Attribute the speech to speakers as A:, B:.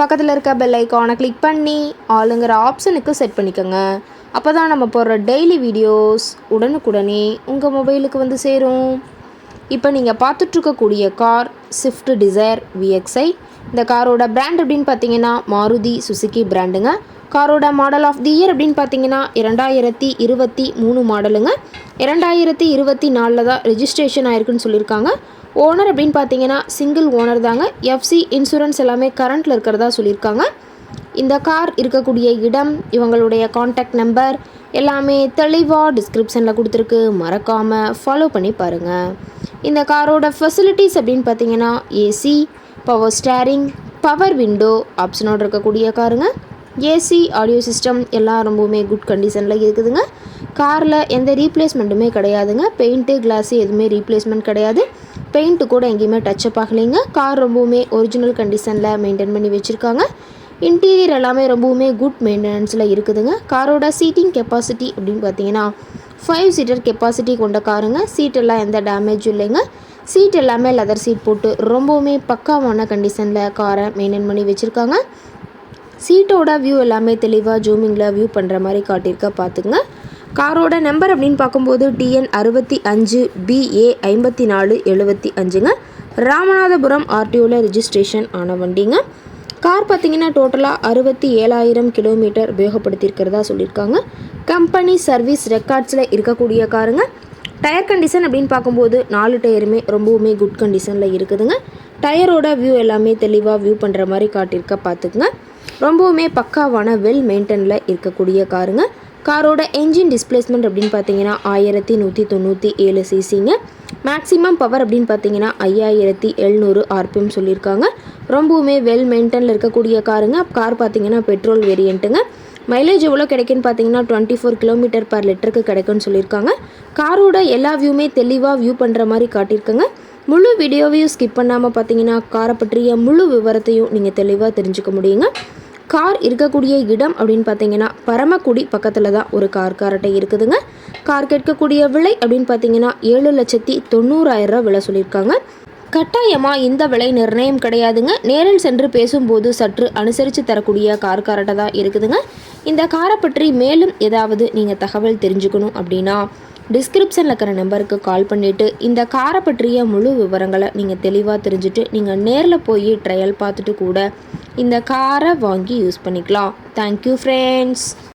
A: பக்கத்தில் இருக்க பெல் ஐக்கானை கிளிக் பண்ணி ஆளுங்கிற ஆப்ஷனுக்கு செட் பண்ணிக்கோங்க. அப்போ தான் நம்ம போடுற டெய்லி வீடியோஸ் உடனுக்குடனே உங்கள் மொபைலுக்கு வந்து சேரும். இப்போ நீங்கள் பார்த்துட்ருக்கக்கூடிய கார் ஸ்விஃப்ட் டிசைர் விஎக்ஸ்ஐ இந்த காரோட பிராண்ட் அப்படின்னு பார்த்தீங்கன்னா மாருதி சுசுகி பிராண்டுங்க காரோட மாடல் ஆஃப் தி இயர் அப்படின்னு பார்த்தீங்கன்னா இரண்டாயிரத்தி இருபத்தி மூணு மாடலுங்க இரண்டாயிரத்தி இருபத்தி நாலில் தான் ரெஜிஸ்ட்ரேஷன் ஆயிருக்குன்னு சொல்லியிருக்காங்க. ஓனர் அப்படின்னு பார்த்தீங்கன்னா சிங்கிள் ஓனர் தாங்க. எஃப்சி இன்சூரன்ஸ் எல்லாமே கரண்ட்டில் இருக்கிறதா சொல்லியிருக்காங்க. இந்த கார் இருக்கக்கூடிய இடம் இவங்களுடைய காண்டாக்ட் நம்பர் எல்லாமே தெளிவாக டிஸ்கிரிப்ஷனில் கொடுத்துருக்கு. மறக்காமல் ஃபாலோ பண்ணி பாருங்கள் இந்த காரோட ஃபெசிலிட்டிஸ் அப்படின்னு பார்த்தீங்கன்னா AC power steering power window ஆப்ஷனோடு இருக்கக்கூடிய காருங்க. ஏசி ஆடியோ சிஸ்டம் எல்லாம் ரொம்பவுமே குட் கண்டிஷனில் இருக்குதுங்க. காரில் எந்த ரீப்ளேஸ்மெண்ட்டுமே கிடையாதுங்க. பெயிண்ட்டு கிளாஸு எதுவுமே ரீப்ளேஸ்மெண்ட் கிடையாது. பெயிண்ட்டு கூட எங்கேயுமே டச்சப் ஆகலைங்க. கார் ரொம்பவுமே ஒரிஜினல் கண்டிஷனில் மெயின்டைன் பண்ணி வச்சுருக்காங்க. இன்டீரியர் எல்லாமே ரொம்பவுமே குட் மெயின்டெனன்ஸில் இருக்குதுங்க. காரோட சீட்டிங் கெப்பாசிட்டி அப்படின்னு பார்த்தீங்கன்னா ஃபைவ் சீட்டர் கெப்பாசிட்டி கொண்ட காருங்க சீட்டெல்லாம் எந்த டேமேஜும் இல்லைங்க. சீட் எல்லாமே லெதர் சீட் போட்டு ரொம்பவுமே பக்காவான கண்டிஷனில் காரை மெயின்டைன் பண்ணி வச்சுருக்காங்க. சீட்டோட வியூ எல்லாமே தெளிவாக ஜூமிங்கில் வியூ பண்ணுற மாதிரி காட்டியிருக்க பார்த்துங்க காரோட நம்பர் அப்படின்னு பார்க்கும்போது டிஎன் அறுபத்தி அஞ்சு பிஏ ஐம்பத்தி நாலு எழுபத்தி அஞ்சுங்க. ராமநாதபுரம் ஆர்டிஓவில் ரிஜிஸ்ட்ரேஷன் ஆன வண்டிங்க. கார் பார்த்தீங்கன்னா டோட்டலாக அறுபத்தி ஏழாயிரம் கிலோமீட்டர் உபயோகப்படுத்தியிருக்கிறதா சொல்லியிருக்காங்க. கம்பெனி சர்வீஸ் ரெக்கார்ட்ஸில் இருக்கக்கூடிய காருங்க. டயர் கண்டிஷன் அப்படின்னு பார்க்கும்போது நாலு டயருமே ரொம்பவுமே குட் கண்டிஷனில் இருக்குதுங்க. டயரோட வியூ எல்லாமே தெளிவாக வியூ பண்ணுற மாதிரி காட்டியிருக்க பார்த்துக்குங்க. ரொம்பவுமே பக்காவான வெல் மெயின்டெனில் இருக்கக்கூடிய காருங்க. காரோட என்ஜின் டிஸ்பிளேஸ்மெண்ட் அப்படின்னு பார்த்தீங்கன்னா ஆயிரத்தி நூற்றி தொண்ணூற்றி ஏழு சிசிங்க. மேக்ஸிமம் பவர் அப்படின்னு பார்த்தீங்கன்னா ஐயாயிரத்தி எழுநூறு ஆர்பிஎம் சொல்லியிருக்காங்க. ரொம்பவுமே வெல் மெயின்டெனில் இருக்கக்கூடிய காருங்க. கார் பார்த்தீங்கன்னா பெட்ரோல் வேரியண்ட்டுங்க மைலேஜ் எவ்வளோ கிடைக்குன்னு பார்த்தீங்கன்னா டுவெண்ட்டி ஃபோர் கிலோமீட்டர் பர் லிட்டருக்கு கிடைக்கும்னு சொல்லியிருக்காங்க. காரோட எல்லா வியூமே தெளிவாக வியூ பண்ணுற மாதிரி காட்டியிருக்காங்க. முழு வீடியோவையும் ஸ்கிப் பண்ணாமல் பார்த்தீங்கன்னா காரை பற்றிய முழு விவரத்தையும் நீங்கள் தெளிவாக தெரிஞ்சுக்க முடியுங்க. கார் இருக்கக்கூடிய இடம் அப்படின்னு பார்த்தீங்கன்னா பரமக்குடி பக்கத்தில் தான் ஒரு கார் காரட்டை இருக்குதுங்க. கார் கேட்கக்கூடிய விலை அப்படின்னு பார்த்தீங்கன்னா ஏழு லட்சத்தி தொண்ணூறாயிரம் ரூபா விலை சொல்லியிருக்காங்க. கட்டாயமாக இந்த விலை நிர்ணயம் கிடையாதுங்க. நேரில் சென்று பேசும்போது சற்று அனுசரித்து தரக்கூடிய கார் காரட்டை தான் இருக்குதுங்க. இந்த காரை பற்றி மேலும் ஏதாவது நீங்கள் தகவல் தெரிஞ்சுக்கணும் அப்படின்னா டிஸ்கிரிப்ஷனில் இருக்கிற நம்பருக்கு கால் பண்ணிவிட்டு இந்த காரை பற்றிய முழு விவரங்களை நீங்கள் தெளிவாக தெரிஞ்சுட்டு நீங்கள் நேரில் போய் ட்ரையல் பார்த்துட்டு கூட இந்த காரை வாங்கி யூஸ் பண்ணிக்கலாம். Thank you friends